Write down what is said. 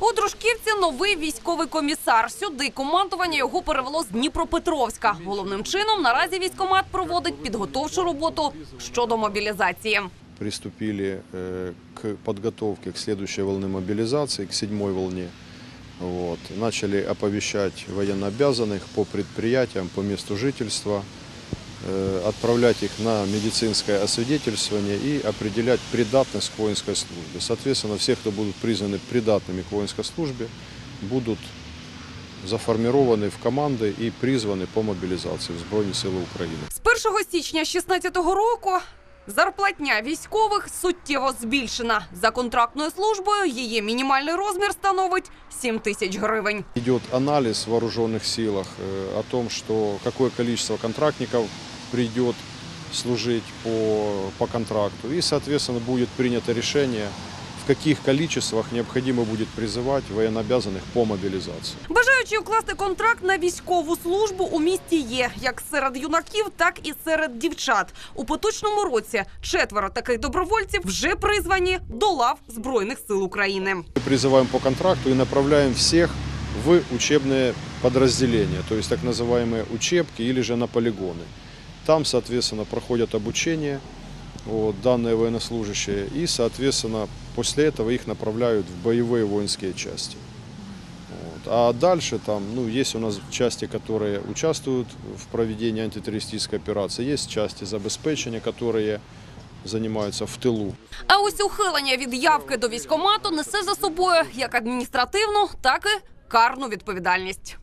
У Дружківці новий військовий комісар. Сюди командування його перевело з Дніпропетровська. Головним чином наразі військомат проводить підготовчу роботу щодо мобілізації. приступили э, к подготовке к следующей волне мобилизации, к седьмой волне. Вот. Начали оповещать военнообязанных по предприятиям, по месту жительства, э, отправлять их на медицинское освидетельствование и определять придатность к воинской службе. Соответственно, все, кто будут признаны придатными к воинской службе, будут заформированы в команды и призваны по мобилизации в Збройні Сили України. З 1 січня 2016 року зарплатня військових суттєво збільшена. За контрактною службою її мінімальний розмір становить 7 тисяч гривень. Идет анализ в вооруженных силах э, о том, что какое количество контрактников придет служить по, по контракту. И, соответственно, будет принято решение, в каких количествах необходимо будет призывать военнообязанных по мобилизации. Бажаючи укласти контракт на військову службу у місті є як серед юнаків, так і серед дівчат. У поточному році четверо таких добровольців вже призвані до лав збройних сил України. Мы призываем по контракту и направляем всех в учебные подразделения, то есть так называемые учебки или же на полигоны. Там, соответственно, проходят обучение вот, данные военнослужащие и, соответственно, после этого их направляют в боевые воинские части. Вот. А дальше там, ну, есть у нас части, которые участвуют в проведении антитеррористической операции, есть части забезпечения, которые занимаются в тылу. А ось ухилення від явки до військомату несе за собою як адміністративну, так і карну відповідальність.